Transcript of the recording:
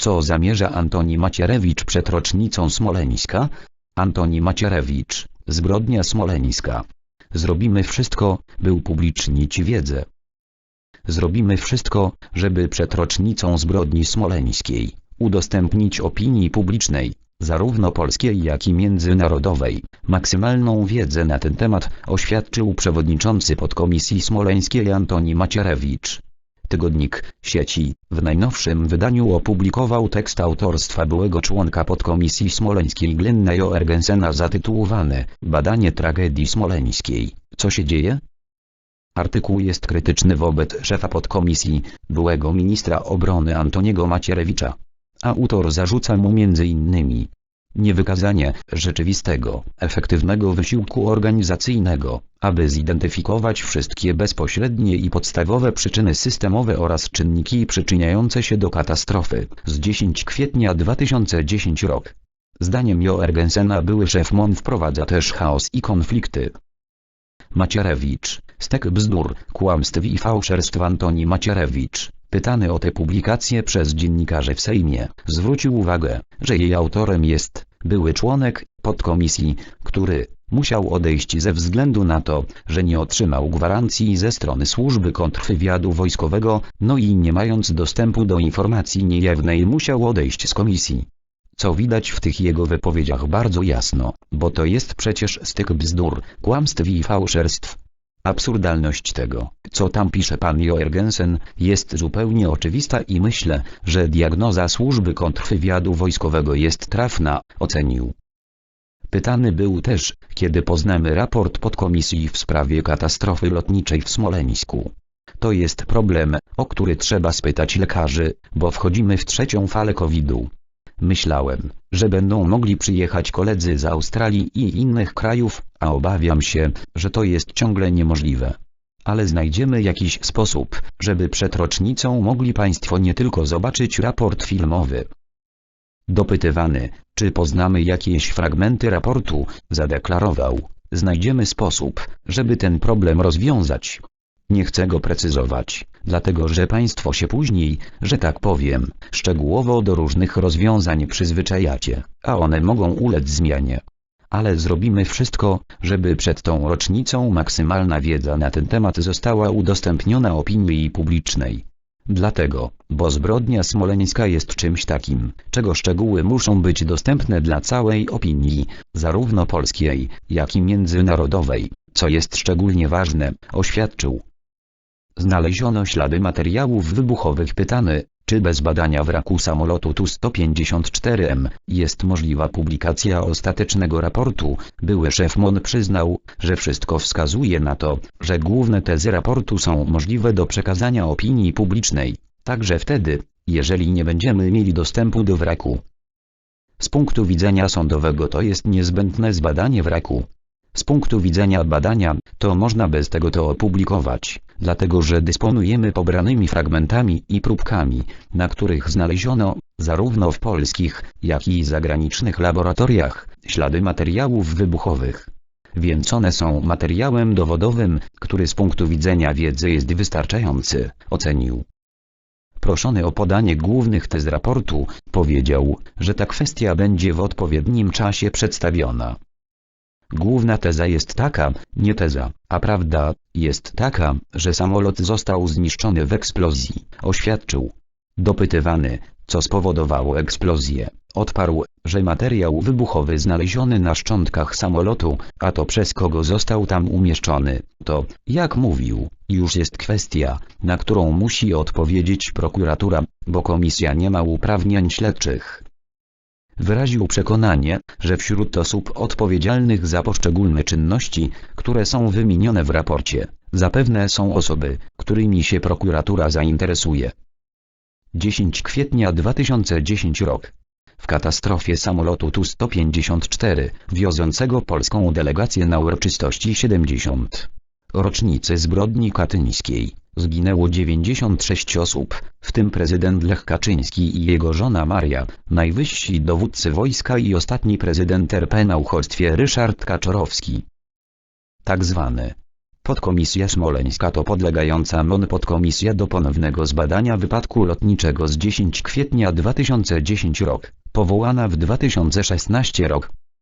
Co zamierza Antoni Macierewicz przed rocznicą Smoleńska? Antoni Macierewicz, zbrodnia smoleńska. Zrobimy wszystko, by upublicznić wiedzę. Zrobimy wszystko, żeby przed rocznicą zbrodni smoleńskiej udostępnić opinii publicznej, zarówno polskiej jak i międzynarodowej, maksymalną wiedzę na ten temat, oświadczył przewodniczący podkomisji smoleńskiej Antoni Macierewicz. Tygodnik sieci w najnowszym wydaniu opublikował tekst autorstwa byłego członka podkomisji smoleńskiej Glenna Joergensena zatytułowany Badanie tragedii smoleńskiej. Co się dzieje? Artykuł jest krytyczny wobec szefa podkomisji, byłego ministra obrony Antoniego Macierewicza. Autor zarzuca mu m.in. niewykazanie rzeczywistego, efektywnego wysiłku organizacyjnego, aby zidentyfikować wszystkie bezpośrednie i podstawowe przyczyny systemowe oraz czynniki przyczyniające się do katastrofy z 10 kwietnia 2010 rok. Zdaniem Joergensena były szef MON wprowadza też chaos i konflikty. Macierewicz, stek bzdur, kłamstw i fałszerstw Antoni Macierewicz, pytany o tę publikację przez dziennikarzy w Sejmie, zwrócił uwagę, że jej autorem jest były członek podkomisji, który musiał odejść ze względu na to, że nie otrzymał gwarancji ze strony służby kontrwywiadu wojskowego, no i nie mając dostępu do informacji niejawnej musiał odejść z komisji. Co widać w tych jego wypowiedziach bardzo jasno, bo to jest przecież styk bzdur, kłamstw i fałszerstw. Absurdalność tego, co tam pisze pan Joergensen, jest zupełnie oczywista i myślę, że diagnoza służby kontrwywiadu wojskowego jest trafna, ocenił. Pytany był też, kiedy poznamy raport podkomisji w sprawie katastrofy lotniczej w Smoleńsku. To jest problem, o który trzeba spytać lekarzy, bo wchodzimy w trzecią falę COVID-u. Myślałem, że będą mogli przyjechać koledzy z Australii i innych krajów, a obawiam się, że to jest ciągle niemożliwe. Ale znajdziemy jakiś sposób, żeby przed rocznicą mogli Państwo nie tylko zobaczyć raport filmowy. Dopytywany, czy poznamy jakieś fragmenty raportu, zadeklarował, znajdziemy sposób, żeby ten problem rozwiązać. Nie chcę go precyzować, dlatego że Państwo się później, że tak powiem, szczegółowo do różnych rozwiązań przyzwyczajacie, a one mogą ulec zmianie. Ale zrobimy wszystko, żeby przed tą rocznicą maksymalna wiedza na ten temat została udostępniona opinii publicznej. Dlatego, bo zbrodnia smoleńska jest czymś takim, czego szczegóły muszą być dostępne dla całej opinii, zarówno polskiej, jak i międzynarodowej, co jest szczególnie ważne, oświadczył. Znaleziono ślady materiałów wybuchowych pytany, czy bez badania wraku samolotu Tu-154M jest możliwa publikacja ostatecznego raportu. Były szef MON przyznał, że wszystko wskazuje na to, że główne tezy raportu są możliwe do przekazania opinii publicznej, także wtedy, jeżeli nie będziemy mieli dostępu do wraku. Z punktu widzenia sądowego to jest niezbędne zbadanie wraku. Z punktu widzenia badania, to można bez tego to opublikować, dlatego że dysponujemy pobranymi fragmentami i próbkami, na których znaleziono, zarówno w polskich, jak i zagranicznych laboratoriach, ślady materiałów wybuchowych. Więc one są materiałem dowodowym, który z punktu widzenia wiedzy jest wystarczający, ocenił. Proszony o podanie głównych tez raportu, powiedział, że ta kwestia będzie w odpowiednim czasie przedstawiona. Główna teza jest taka, nie teza, a prawda, jest taka, że samolot został zniszczony w eksplozji, oświadczył. Dopytywany, co spowodowało eksplozję, odparł, że materiał wybuchowy znaleziony na szczątkach samolotu, a to przez kogo został tam umieszczony, to, jak mówił, już jest kwestia, na którą musi odpowiedzieć prokuratura, bo komisja nie ma uprawnień śledczych. Wyraził przekonanie, że wśród osób odpowiedzialnych za poszczególne czynności, które są wymienione w raporcie, zapewne są osoby, którymi się prokuratura zainteresuje. 10 kwietnia 2010 rok. W katastrofie samolotu Tu-154, wiozącego polską delegację na uroczystości 70. rocznicy zbrodni katyńskiej, zginęło 96 osób, w tym prezydent Lech Kaczyński i jego żona Maria, najwyżsi dowódcy wojska i ostatni prezydent RP na uchodźstwie Ryszard Kaczorowski. Tak zwany Podkomisja Smoleńska to podlegająca MON podkomisja do ponownego zbadania wypadku lotniczego z 10 kwietnia 2010 rok, powołana w 2016 rok.